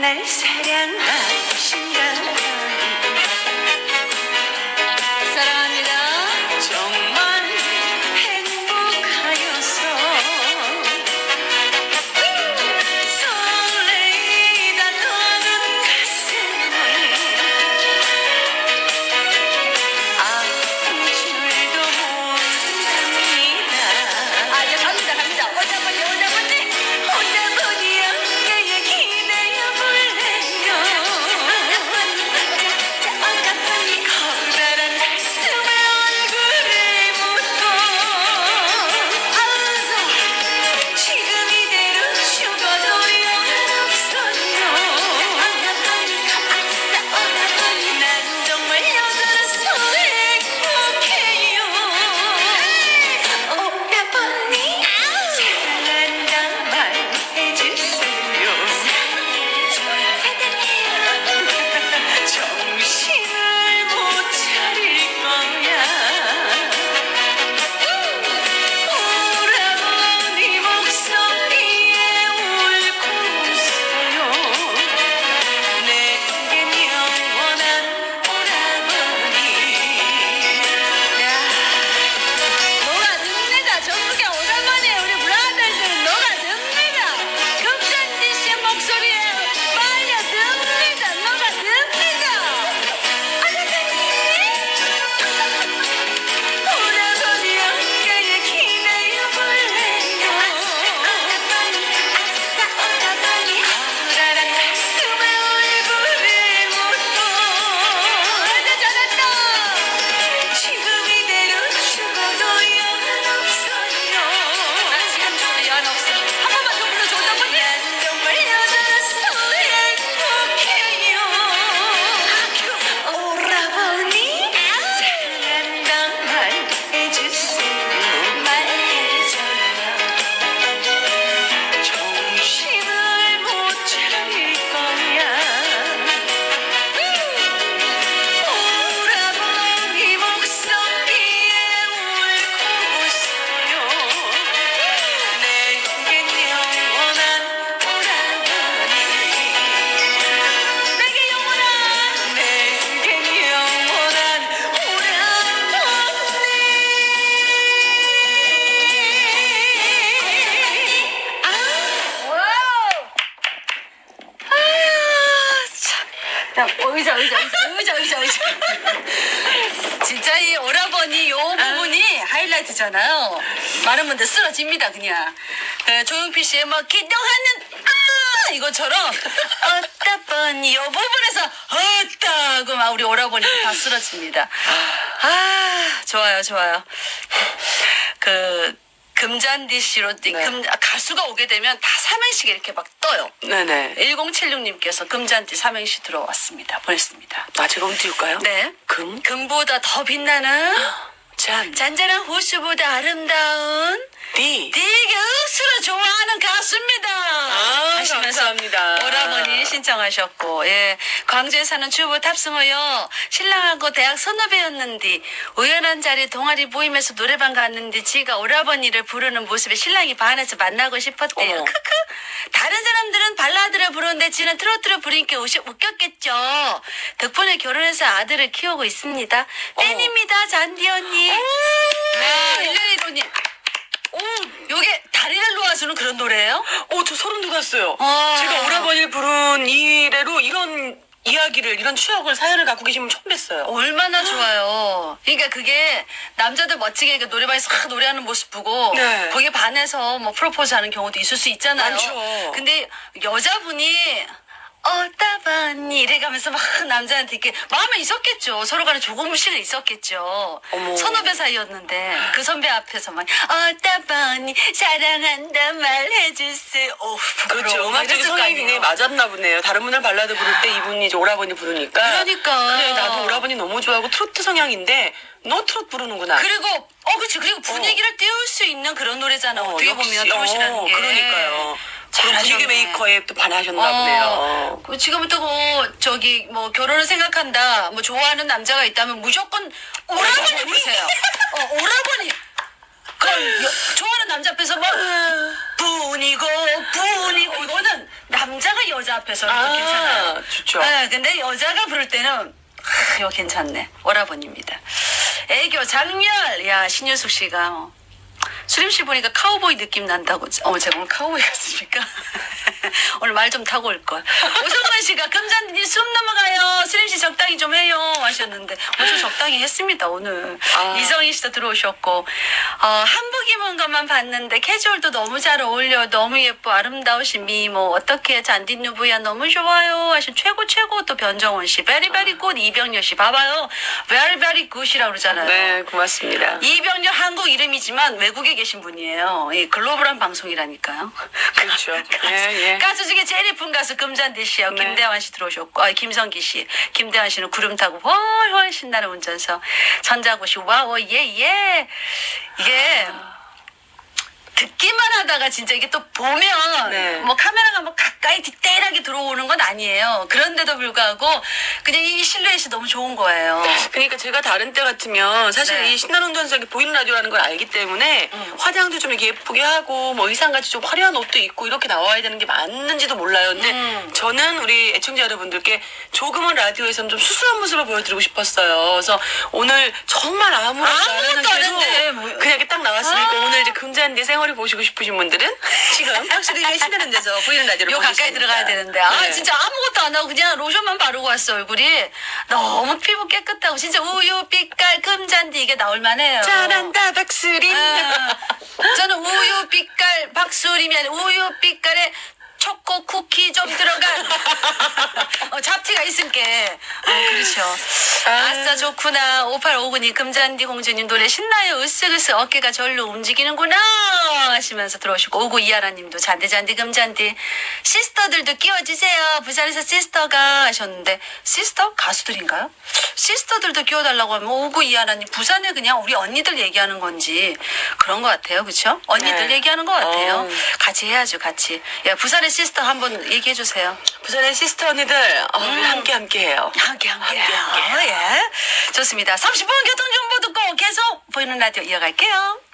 날 사랑하신다 의자. 진짜 이 오라버니 요 부분이 하이라이트잖아요. 많은 분들 쓰러집니다, 그냥. 그 조용필 씨의 뭐, 기도하는, 아! 이것처럼, 어따버니, 요 부분에서, 어따고 막 우리 오라버니 다 쓰러집니다. 아, 좋아요, 좋아요. 그, 금잔디 씨로, 네. 금, 아, 가수가 오게 되면 다 삼행시가 이렇게 막 떠요. 네네. 1076님께서 금잔디 삼행시 들어왔습니다. 보냈습니다. 아, 제가 한번 띄울까요? 네. 금, 금보다 더 빛나는 잔, 잔잔한 호수보다 아름다운 디. 되게 억수로 좋아하는 가수입니다. 아, 하시면서 감사합니다. 오라버니 신청하셨고, 예. 광주에 사는 주부 탑승호요. 신랑하고 대학 선후배였는데, 우연한 자리 동아리 모임에서 노래방 갔는데, 지가 오라버니를 부르는 모습에 신랑이 반해서 만나고 싶었대요. 어머. 크크. 다른 사람들은 발라드를 부르는데, 지는 트로트를 부르니까 우시- 웃겼겠죠. 덕분에 결혼해서 아들을 키우고 있습니다. 팬입니다, 잔디 언니. 아, 111호님. 오, 요게 다리를 놓아주는 그런 노래예요? 오, 저 소름 돋았어요. 아. 제가 오라버니를 부른 이래로 이런 이야기를, 이런 추억을, 사연을 갖고 계시면 처음 뵀어요. 얼마나 좋아요. 그러니까 그게 남자들 멋지게 그 노래방에서 확 노래하는 모습 보고 네. 거기에 반해서 뭐 프로포즈 하는 경우도 있을 수 있잖아요. 많죠. 근데 여자분이 어따바니 이래가면서 막 남자한테 이렇게 마음에 있었겠죠. 서로 간에 조금씩은 있었겠죠. 어머. 선후배 사이였는데 그 선배 앞에서 막 어따바니 사랑한다 말해주세요. 오, 부끄러워. 그렇죠. 음악적인 이랬을 거 성향이 아니에요. 굉장히 맞았나 보네요. 다른 분들 발라드 부를 때 이분이 이제 오라버니 부르니까. 그러니까. 그래, 나도 오라버니 너무 좋아하고 트로트 성향인데, 너 트로트 부르는구나. 그리고 어 그치 그리고 분위기를 띄울 수 있는 그런 노래잖아. 어, 떻게 역시, 보면 트롯이라는 어, 게. 그러니까요. 그럼 잘하셨네. 기계 메이커에 또 반하셨나 보네요. 그 지금부터 뭐 저기 뭐 결혼을 생각한다, 뭐 좋아하는 남자가 있다면 무조건 오라버니 부르세요. 어 오라버니. 그 좋아하는 남자 앞에서 뭐 분이고 분이고 이거는 남자가 여자 여자 앞에서 이렇게 괜찮아요. 아, 좋죠. 네, 근데 여자가 부를 때는 아, 이거 괜찮네. 오라버니입니다. 애교 장렬. 야 신윤숙 씨가 어, 수림 씨 보니까 카우보이 느낌 난다고. 어 제가 오늘 카우보이 같습니까? 오늘 말 좀 타고 올 걸. 오성근 씨가 금잔디 숨 넘어가요. 수림 씨 적당히 좀 해요 하셨는데 어저 적당히 했습니다 오늘. 아. 이성희 씨도 들어오셨고 어, 한 복 입은 것만 봤는데 캐주얼도 너무 잘 어울려 너무 예뻐 아름다우신 미모 어떻게 잔디 누브야 너무 좋아요 하신 최고 최고 또 변정원 씨 베리베리 굿 이병렬 씨 봐봐요 베리베리 굿이라고 그러잖아요. 네, 고맙습니다. 이병렬 한국 이름이지만 외국에 계신 분이에요. 이 글로벌한 방송이라니까요. 그렇죠. 예, 예. 가수 중에 제일 예쁜 가수 금잔디 씨요. 네. 김대환 씨 들어오셨고, 아, 김성기 씨. 김대환 씨는 구름 타고 훨훨 신나는 운전서. 전자고 씨, 와우, 예, 예. 이게, 듣기만 하다가 진짜 이게 또 보면 네. 뭐 카메라가 뭐 가까이 디테일하게 들어오는 건 아니에요. 그런데도 불구하고 그냥 이 실루엣이 너무 좋은 거예요. 그러니까 제가 다른 때 같으면 사실 네. 이 신나는 전석이 보이는 라디오라는 걸 알기 때문에 음. 화장도 좀 이렇게 예쁘게 하고 뭐 의상같이 좀 화려한 옷도 입고 이렇게 나와야 되는 게 맞는지도 몰라요. 근데 음. 저는 우리 애청자 여러분들께 조금은 라디오에서는 좀 수수한 모습을 보여드리고 싶었어요. 그래서 오늘 정말 아무것도 안 아무것도 안 했는데 뭐. 그냥 딱 나왔으니까 아. 오늘 이제 금잔디 생활을 보시고 싶으신 분들은 지금 확실히 신나는 데서 보이는 라디오를 요 보시면 가까이 됩니다. 들어가야 되는데 아 네. 진짜 아무것도 안 하고 그냥 로션만 바르고 왔어 얼굴이 너무 피부 깨끗하고 진짜 우유 빛깔 금잔디 이게 나올 만해요. 잘한다 박수림. 아, 저는 우유 빛깔 박수림이 아니라 우유 빛깔의 초코 쿠키 좀 들어간 어, 잡티가 있을게. 어, 그렇죠. 아싸 좋구나. 5859님 금잔디 공주님 노래 신나요. 으쓱으쓱 어깨가 절로 움직이는구나 하시면서 들어오시고 오구 이하라님도 잔디잔디 금잔디 시스터들도 끼워주세요. 부산에서 시스터가 하셨는데 시스터 가수들인가요? 시스터들도 끼워달라고 하면 오구 이하라님 부산에 그냥 우리 언니들 얘기하는 건지 그런 것 같아요. 그렇죠? 언니들 네. 얘기하는 것 같아요. 어. 같이 해야죠. 같이. 야, 부산의 시 스터 한번 얘기해 주세요. 부산의 시스터 언니들 어, 우리 함께 함께 해요. 함께 함께 함께, 함께. 어, 예. 좋습니다. 30분 교통정보 듣고 계속 보이는 라디오 이어갈게요.